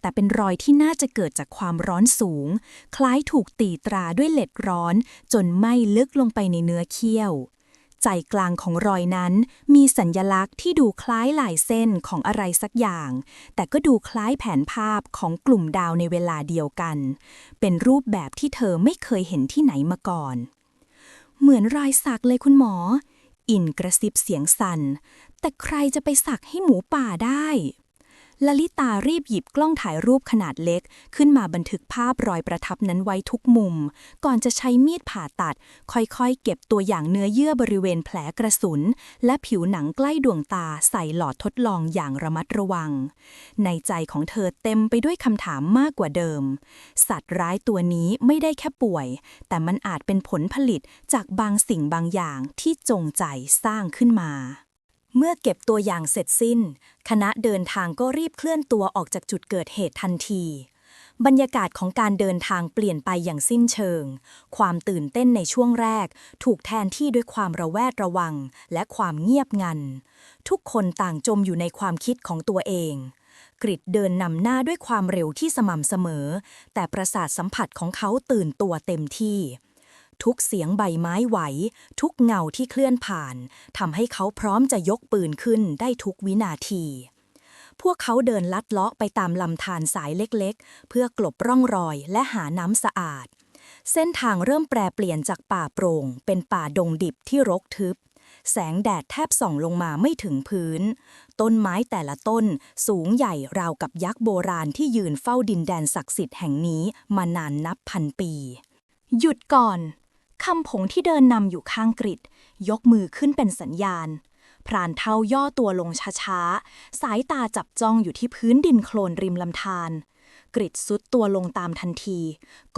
แต่เป็นรอยที่น่าจะเกิดจากความร้อนสูง คล้ายถูกตีตราด้วยเหล็กร้อน จนไหม้ลึกลงไปในเนื้อเขี้ยว ใจกลางของรอยนั้น มีสัญญลักษณ์ที่ดูคล้ายลายเส้นของอะไรสักอย่าง แต่ก็ดูคล้ายแผนภาพของกลุ่มดาวในเวลาเดียวกัน เป็นรูปแบบที่เธอไม่เคยเห็นที่ไหนมาก่อน เหมือนรอยสักเลยคุณหมอ อินกระซิบเสียงสั่นแต่ใครจะไปสักให้หมูป่าได้ ลลิตารีบหยิบกล้องถ่ายรูปขนาดเล็ก ขึ้นมาบันทึกภาพรอยประทับนั้นไว้ทุกมุม ก่อนจะใช้มีดผ่าตัด ค่อยๆ เก็บตัวอย่างเนื้อเยื่อบริเวณแผลกระสุน และผิวหนังใกล้ดวงตาใส่หลอดทดลองอย่างระมัดระวัง ในใจของเธอเต็มไปด้วยคำถามมากกว่าเดิม สัตว์ร้ายตัวนี้ไม่ได้แค่ป่วย แต่มันอาจเป็นผลผลิตจากบางสิ่งบางอย่างที่จงใจสร้างขึ้นมา เมื่อเก็บตัวอย่างเสร็จสิ้น คณะเดินทางก็รีบเคลื่อนตัวออกจากจุดเกิดเหตุทันที บรรยากาศของการเดินทางเปลี่ยนไปอย่างสิ้นเชิง ความตื่นเต้นในช่วงแรก ถูกแทนที่ด้วยความระแวดระวัง และความเงียบงัน ทุกคนต่างจมอยู่ในความคิดของตัวเองกริดเดินนำหน้าด้วยความเร็วที่สม่ำเสมอ แต่ประสาทสัมผัสของเขาตื่นตัวเต็มที่ ทุกเสียงใบไม้ไหว ทุกเงาที่เคลื่อนผ่านทำให้เขาพร้อมจะยกปืนขึ้นได้ทุกวินาที พวกเขาเดินลัดเลาะไปตามลำธารสายเล็กๆ เพื่อกลบร่องรอยและหาน้ำสะอาด เส้นทางเริ่มแปรเปลี่ยนจากป่าโปร่ง เป็นป่าดงดิบที่รกทึบ แสงแดดแทบส่องลงมาไม่ถึงพื้น ต้นไม้แต่ละต้นสูงใหญ่ราวกับยักษ์โบราณที่ยืนเฝ้าดินแดนศักดิ์สิทธิ์แห่งนี้มานานนับพันปี หยุดก่อน คำผงที่เดินนำอยู่ข้างกริดยกมือขึ้นเป็นสัญญาณ พรานเท่าย่อตัวลงช้าๆ สายตาจับจ้องอยู่ที่พื้นดินโคลนริมลำธารกริดซุดตัวลงตามทันทีก่อ